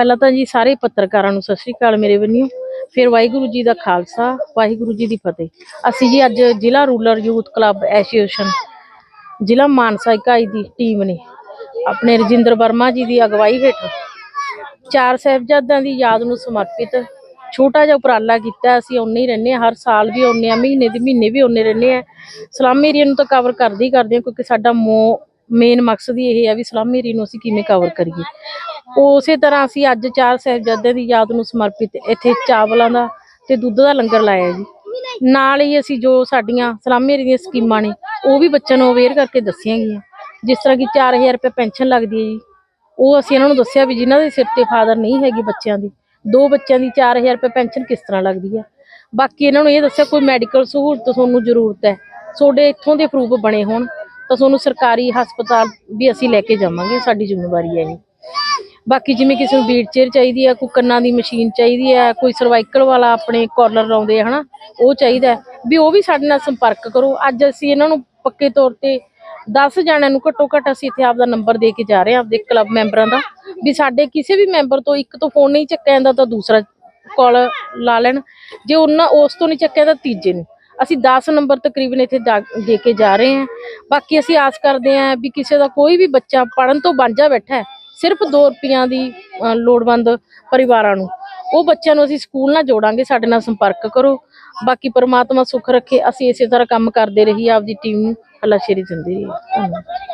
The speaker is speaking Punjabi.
ਪਹਿਲਾਂ ਤਾਂ ਜੀ ਸਾਰੇ ਪੱਤਰਕਾਰਾਂ ਨੂੰ ਸਤਿ ਸ਼੍ਰੀ ਅਕਾਲ ਮੇਰੇ ਵੱਲੋਂ। ਫਿਰ ਵਾਹਿਗੁਰੂ ਜੀ ਦਾ ਖਾਲਸਾ, ਵਾਹਿਗੁਰੂ ਜੀ ਦੀ ਫਤਿਹ। ਅਸੀਂ ਜੀ ਅੱਜ ਜ਼ਿਲ੍ਹਾ ਰੂਰਲ ਯੂਥ ਕਲੱਬ ਐਸੋਸੀਏਸ਼ਨ, ਜ਼ਿਲ੍ਹਾ ਮਾਨਸਾ ਇਕਾਈ ਦੀ ਟੀਮ ਨੇ ਆਪਣੇ ਰਜਿੰਦਰ ਵਰਮਾ ਜੀ ਦੀ ਅਗਵਾਈ ਹੇਠ ਚਾਰ ਸਾਹਿਬਜ਼ਾਦਿਆਂ ਦੀ ਯਾਦ ਨੂੰ ਸਮਰਪਿਤ ਛੋਟਾ ਜਿਹਾ ਉਪਰਾਲਾ ਕੀਤਾ। ਅਸੀਂ ਉਨੇ ਹੀ ਰਹਿੰਦੇ ਹਾਂ, ਹਰ ਸਾਲ ਵੀ ਉਨੇ ਆ, ਮਹੀਨੇ ਦੇ ਮਹੀਨੇ ਵੀ ਉਨੇ ਰਹਿੰਦੇ ਆ ਸਲਾਮ ਏਰੀਆ ਨੂੰ ਤਾਂ ਕਵਰ ਕਰਦੇ ਹੀ ਕਰਦੇ ਹਾਂ, ਕਿਉਂਕਿ ਸਾਡਾ ਮੋ ਮੇਨ ਮਕਸਦ ਹੀ ਇਹ ਹੈ ਵੀ ਸਲਾਮ ਏਰੀਆ ਨੂੰ ਅਸੀਂ ਕਿਵੇਂ ਕਵਰ ਕਰੀਏ। ਉਸੇ ਤਰ੍ਹਾਂ ਅਸੀਂ ਅੱਜ ਚਾਰ ਸਾਹਿਬਜ਼ਾਦਿਆਂ ਦੀ ਯਾਦ ਨੂੰ ਸਮਰਪਿਤ ਇੱਥੇ ਚਾਵਲਾਂ ਦਾ ਤੇ ਦੁੱਧ ਦਾ ਲੰਗਰ ਲਾਇਆ ਜੀ। ਨਾਲ ਹੀ ਅਸੀਂ ਜੋ ਸਾਡੀਆਂ ਸਲਾਮ ਦੀਆਂ ਸਕੀਮਾਂ ਨੇ, ਉਹ ਵੀ ਬੱਚਿਆਂ ਨੂੰ ਅਵੇਅਰ ਕਰਕੇ ਦੱਸੀਆਂ ਗਈਆਂ। ਜਿਸ ਤਰ੍ਹਾਂ ਕਿ 4000 ਰੁਪਏ ਪੈਨਸ਼ਨ ਲੱਗਦੀ ਹੈ ਜੀ। ਉਹ ਅਸੀਂ ਇਹਨਾਂ ਨੂੰ ਦੱਸਿਆ ਵੀ ਜਿਨ੍ਹਾਂ ਦੇ ਸਿਰ ਤੇ ਫਾਦਰ ਨਹੀਂ ਹੈਗੀ ਬੱਚਿਆਂ ਦੀ, ਦੋ ਬੱਚਿਆਂ ਦੀ 4000 ਰੁਪਏ ਪੈਨਸ਼ਨ ਕਿਸ ਤਰ੍ਹਾਂ ਲੱਗਦੀ ਹੈ? ਬਾਕੀ ਇਹਨਾਂ ਨੂੰ ਇਹ ਦੱਸਿਆ, ਕੋਈ ਮੈਡੀਕਲ ਸਹੂਲਤ ਤੁਹਾਨੂੰ ਜ਼ਰੂਰਤ ਹੈ, ਤੁਹਾਡੇ ਇੱਥੋਂ ਦੇ ਪ੍ਰੂਫ ਬਣੇ ਹੋਣ, ਤਾਂ ਤੁਹਾਨੂੰ ਸਰਕਾਰੀ ਹਸਪਤਾਲ ਵੀ ਅਸੀਂ ਲੈ ਕੇ ਜਾਵਾਂਗੇ, ਸਾਡੀ ਜ਼ਿੰਮੇਵਾਰੀ ਹੈ ਇਹ ਬਾਕੀ ਜਿਵੇਂ ਕਿਸੇ ਨੂੰ ਵੀਲ ਚੇਅਰ ਚਾਹੀਦੀ ਹੈ ਕੋਈ ਕੰਨਾਂ ਦੀ ਮਸ਼ੀਨ ਚਾਹੀਦੀ ਹੈ ਕੋਈ ਸਰਵਾਈਕਲ ਵਾਲਾ ਆਪਣੇ ਕਾਲਰ ਲਾਉਂਦੇ ਆ, ਹਨਾ, ਉਹ ਚਾਹੀਦਾ ਵੀ ਉਹ ਵੀ ਸਾਡੇ ਨਾਲ ਸੰਪਰਕ ਕਰੋ। ਅੱਜ ਅਸੀਂ ਇਹਨਾਂ ਨੂੰ ਪੱਕੇ ਤੌਰ ਤੇ 10 ਜਣਿਆਂ ਨੂੰ ਘੱਟੋ ਘੱਟ ਅਸੀਂ ਇੱਥੇ ਆਪਦਾ ਨੰਬਰ ਦੇ ਕੇ ਜਾ ਰਹੇ ਹਾਂ, ਆਪਦੇ ਕਲੱਬ ਮੈਂਬਰਾਂ ਦਾ। ਵੀ ਸਾਡੇ ਕਿਸੇ ਵੀ ਮੈਂਬਰ ਤੋਂ ਇੱਕ ਤੋਂ ਫੋਨ ਨਹੀਂ ਚੱਕਿਆ ਜਾਂਦਾ, ਤਾਂ ਦੂਸਰਾ ਕਾਲ ਲਾ ਲੈਣ। ਜੇ ਉਹਨਾਂ ਉਸ ਤੋਂ ਨਹੀਂ ਚੱਕਿਆ, ਤਾਂ ਤੀਜੇ ਨੂੰ। ਅਸੀਂ 10 ਨੰਬਰ ਤਕਰੀਬਨ ਇੱਥੇ ਜਾ- ਦੇ ਕੇ ਜਾ ਰਹੇ ਹਾਂ। ਬਾਕੀ ਅਸੀਂ ਆਸ ਕਰਦੇ ਹਾਂ ਵੀ ਕਿਸੇ ਦਾ ਕੋਈ ਵੀ ਬੱਚਾ ਪੜਨ ਤੋਂ ਵਾਂਝਾ ਬੈਠਾ ਹੈ ਸਿਰਫ 2 ਰੁਪਈਆਂ ਦੀ ਅ, ਲੋੜਵੰਦ ਪਰਿਵਾਰਾਂ ਨੂੰ। ਉਹ ਬੱਚਿਆਂ ਨੂੰ ਅਸੀਂ ਸਕੂਲ ਨਾਲ ਜੋੜਾਂਗੇ ਸਾਡੇ ਨਾਲ ਸੰਪਰਕ ਕਰੋ। ਬਾਕੀ ਪਰਮਾਤਮਾ ਸੁੱਖ ਰੱਖੇ ਅਸੀਂ ਇਸੇ ਤਰ੍ਹਾਂ ਕੰਮ ਕਰਦੇ ਰਹੀਏ ਆਪਦੀ ਟੀਮ ਨੂੰ ਹੱਲਾਸ਼ੇਰੀ ਦਿੰਦੇ ਰਹੀਏ। ਧੰਨਵਾਦ।